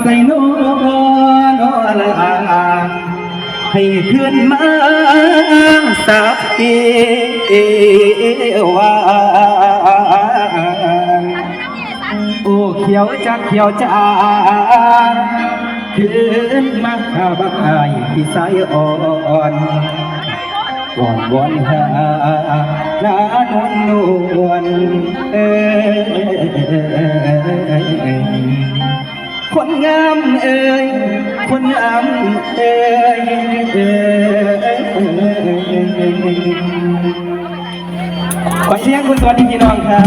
ใส่นอนอละให้ขึ้นมาสักเอวาโอ้เขียวจักเขียวจางขึ้นมาบักอายที่สายอ่อนวอนวอนหาลานวลนวลเอ้ย คนงามเอ้ยคนงามเอ้ยเอ้ยขอเสียงคุณสวัสดีพี่น้องครับ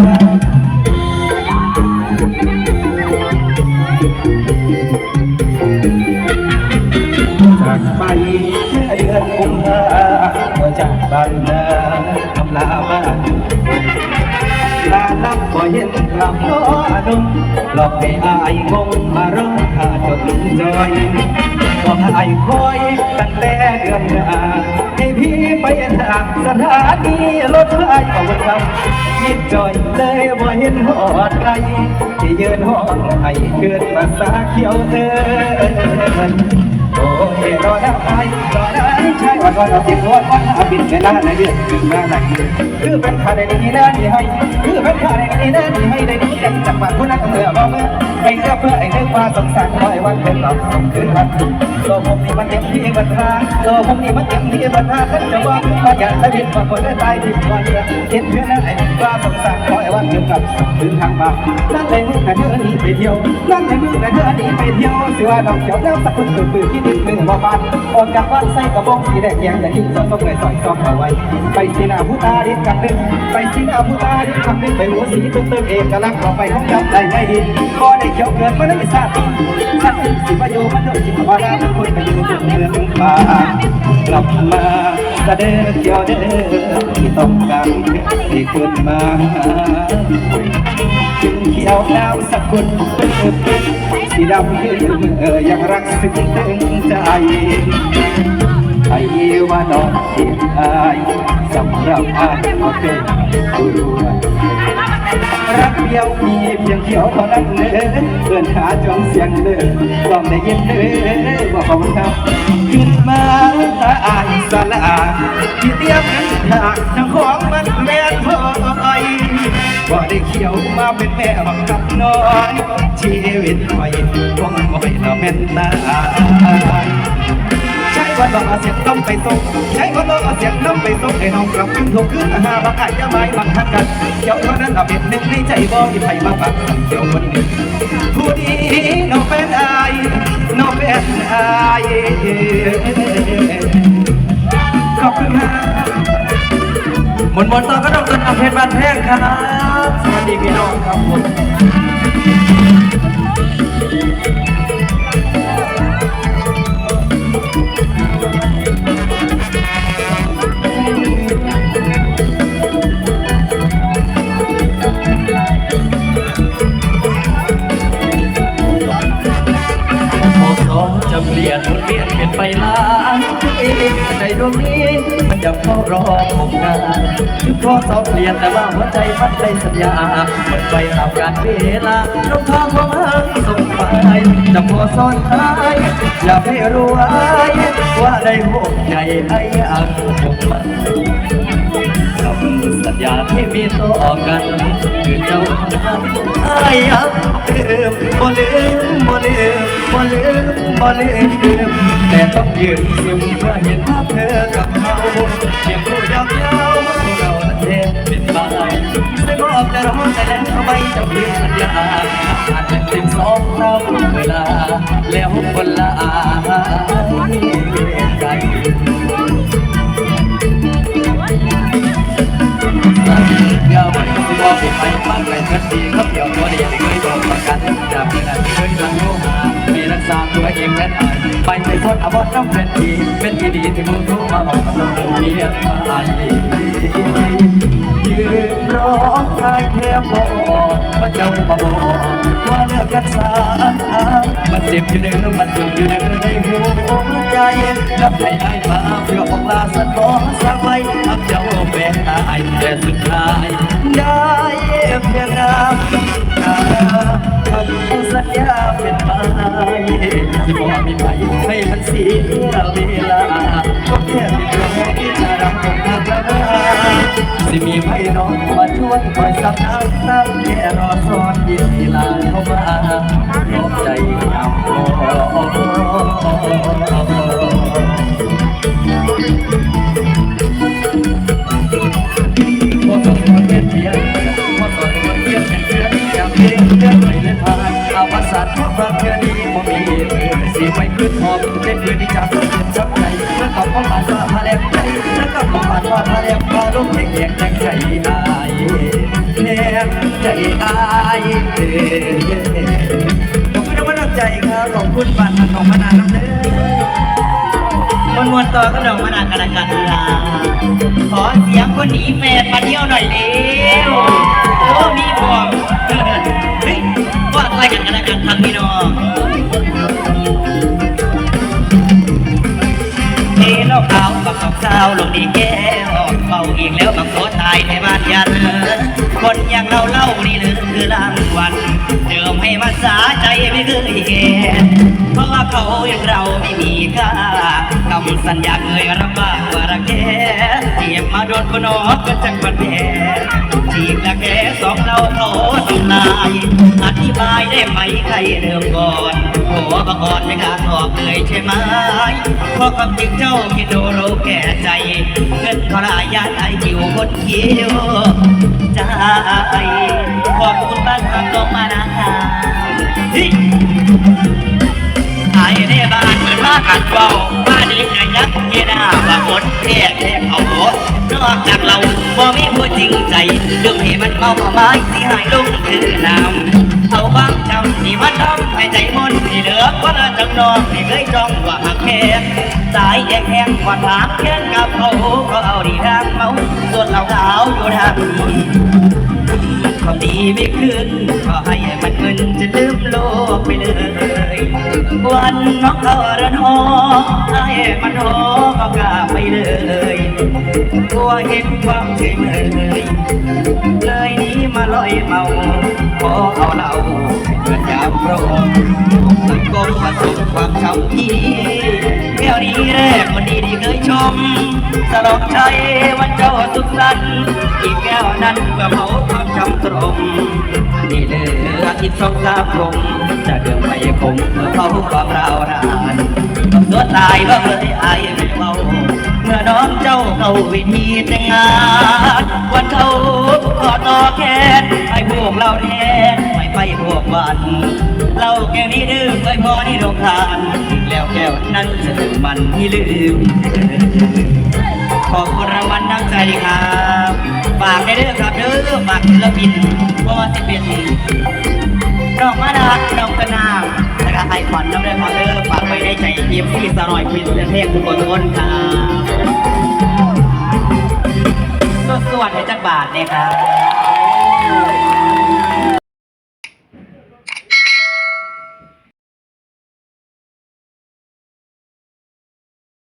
จากไปเดือนกุมภาจากบ้านนาทำลาบ้าน บก็เห็นกลับน้อดมหลอกให้อายงงมาร้องข้าจนจอยบอก็อายคอยตั้งแต่เดือนหน้าให้พี่ไปทางสถานีรถไฟเอาวันคำยิดจอยเลยบ่เห็นหอดไรที่ยืนห้องให้เกิดภาษาเขียวเธอโอ้ยรอแล้วไปรอแล้วใช่ว่าก็เราเสียงร้อนว่า อาบินเวลาไหนเดือดถึงเวลาไหนคือเป็นขาได้ดีนะดีให้คือเป็นขาได้ดีนะดีให้ได้ดีกันจากปากผู้นั้นเมื่อบ่เมื่อไปเพื่อเพื่อไอ้เรื่องความสงสารคอยวันเป็นหลอกสงคืนวันตัวผมนี่มันเต็มที่บัตราตัวผมนี่มันเต็มที่บัตราท่านจะว่าก็อยากจะบินมาคนได้ตายที่วันเห็นเพื่อนนั้นไอ้ความสงสารคอยวันเกี่ยวกับส่งคืนทางบ้านนั่นในมือแต่เธอหนีไปเที่ยวนั่นในมือแต่เธอหนีไปเที่ยวเสือดอกเขียวแล้วสักคนตื่นตื่นที่ดินมือบ่บานออกจากบ้านใส่กระบอกสีแดงแยงแต่ยิ่งจะต้องเลยสอยซอกเอาไว้ ไปสีหน้าผู้ตาดิกันนึงไปสีหน้าผู้ตาดิกันนึงไปหัวสีตึ้งตึ้งเอกลักษณ์เราไปห้องดำได้ไงดีก็ได้เขียวเกินมาได้ชาติสัตว์สิประโยชน์มันเดินจิตวาราคนไปอยู่เมืองเมืองป่ากลับมาแสดงเกี่ยวเด้อที่ต้องการที่คุณมาจึงเขียวแล้วสักคนสีดำยืนเออยังรักซึ้งตึงใจ ไอ้ว่านองเสียอายสำหรับอายโอเครู้ว่ารักเดียวมีเพียงเขียวเท่านั้นเลยเพื่อนหาจองเสียงเลยลองได้ยินเลยว่าเขอบคุณครับขึ้นมาอ่านสาระที่เตรียมกันฉากทั้งของมันแม่นพอยว่ได้เขียวมาเป็นแม่บังกับน้อยชีวิตคอยคงไม่ละแม่นตา ยใช้วันรอเสียงน้ำไปส่งใช้วันรอเสียงน้ำไปส่งให้น้องกลับขึ้นทงขึ้นหาบางอายจะไม่บังทักกันเกี่ยวเท่านั้นเอาเป็นหนึ่งในใจบ่มีใครมาบังเกี่ยวคนนึ่งผู้ดีน้องเป็นอายน้องเป็นอายขอบคุณครับหมนหมนต่อก็ต้องเป็นอเพชรบ้านแพงครับสวัสดีพี่น้องครับผม เปลี่ยนเปลี่ยนเปลี่ยนไปล้านปีใจดวงนี้มันยังเฝ้ารอผมนานถึงพอสองเปลี่ยนแต่ว่าหัวใจมันใจสัญญาหมดไปตามกาลเวลาลงทางของเอิงส่งไปจะพอซ้อนท้ายอยากให้รู้ไว้ว่าได้หัวใจให้อันคงมันำสัญญาที่มีต่อกันคือเจ้านั้นอายยังลืมบ่ลืมบ่ลืมบ่ลืมบ่ลืมแต่ต้องยืนซึมเมื่อเห็นภาพเธอกับเขาเพียงผู้ยาวยาวที่เราเทเป็นบ้านไม่บอกจะร้องแต่แล้วไม่จะเปลี่ยนสัญญาอาจจะเป็นสองครั้งเวลาแล้วคนละอา บ้านไปทันทีครับเดี๋ยวตัวเดียวเคยบอกประกันจากเมื่อนั้นเคยรักโลหะมีรักษาตัวเองแม่นายไปไปทนอบอดน้ำเป็นทีเป็นที่ดีที่มึงรู้มาบอกกับเราเรียกมายืนร้องไห้แค่บอกว่าเจ้ามาบอกว่าเลิกกันสามันเจ็บอยู่ในมันจุกอยู่ในในหัว ใจรับให้ไอ้มาเพื่อของลาสักบอกสักไปอับเจ้าแบ่งตายแต่สุดท้ายได้เพียงน้ำตาคำสัญญาเป็นไปที่บ่มีใครให้มันเสียเวลาก็แค่เป็นเรื่องที่จะรับผมทำแล้วสิมีไพ่น้องมาช่วยคอยสับน้ำตั้งแค่รอซ้อนยินดีลาเข้ามาปลอบใจยามพอพอสอนคนเรียนเพียนพอ ใจแล้วก็เข้ามาว่าพาแลมใจแล้วก็เข้ามาว่าพาแลมาลงแหกแหกใจอายใจอายขอบคุณทุกกำลังใจครับขอบคุณบ้านของมานาน มวนมวนๆต่อก็ดอกมะนากันละกันลาขอเสียงคนหนีแฟนมาเที่ยวหน่อยเร็วโอ้มีพวงเฮ้ยว่าอะไรกันกันละกันทางพี่น้องเฮ้โลกขาวบักสองสาวลงดีแก้วเบาอีกแล้วบักโคตายในบ้านยัน คนอย่างเราเล่านี่หรือคือรางวัลเดิมให้มาสาใจไม่เคยแก่เพราะว่าเขาอย่างเราไม่มีค่าคำสัญญาเคยรับปากว่ารักแค่เทียบมาโดนคนนอกก็จังบันแพ้จีบละแค่สองเราเขาทำลายอธิบายได้ไหมใครเริ่มก่อนโอ้บังอ่อนไม่กล้าตอบเลยใช่ไหมเพราะความจริงเจ้าคิดดูเรู้แก่ใจเงินขอลายาตไอคิวคนเขียว ใจขอบคุณบ้านทางตรงมานะคะเฮ้ยไอ้ในบ้านเหมือนว่ากันเบาบ้านนี้จะยักเยนาว่าหมดแค่แค่เอาหมดนอกจากเราบ่มีผู้จริงใจเรื่องให้มันเมามาไม้ที่หายลงคือน้ำ เอาบางจำที่มันทำให้ใจมนที่เหลือก็ละจังนองที่เคยจองว่าหักแค่สายแยกแห้งกว่าถามแค่กับเขาก็เอาดีทางเขาส่วนเราสาวอยู่ทางนี้ความดีไม่ขึ้นก็ให้มันเงินจะลืมโลกไปเลย วันน้องเขาเรนหอให้มันโอก็กล้าไปเลยกลัวเห็นความเฉยเมยเลยนี้มาลอยเมาขอเอาเหล้าเพื่อนยามโปรสังคมผสมความช้ำที่แก้วนี้แรก ดีที่เคยชมสลบใจวันเจ้าสุขสันต์อีกแก้วนั้นเพื่อเผาความจำตรง นี่เหลืออีกสองสามคงจะเดินไปคงเมื่อเขาความราวรานต้องสวตายว่าเคยอายไม่เมาเมื่อน้องเจ้าเข้าวิธีแต่งงานวันเขาขอต่อแขนให้พวกเราแทนไม่ไปพวกวันเราแก้วนี้ดื่มไปพอที่โรงทาน วแก้วนั้นจะถึงมันที่ลืม ขอบคุณรางวัลน้ำใจครับฝากได้เด้อครับเด้อฝากศิลปินเพราะว่าจะเป็นน้องมาดาน้องกระนางแล้วก็ไอคอนน้องเด้อครับเด้อฝากไว้ในใจเยี่ยมที่สลอยพินเทพทุกคนทุกคนครับสวัสดีจักบาทเนี่ยครับ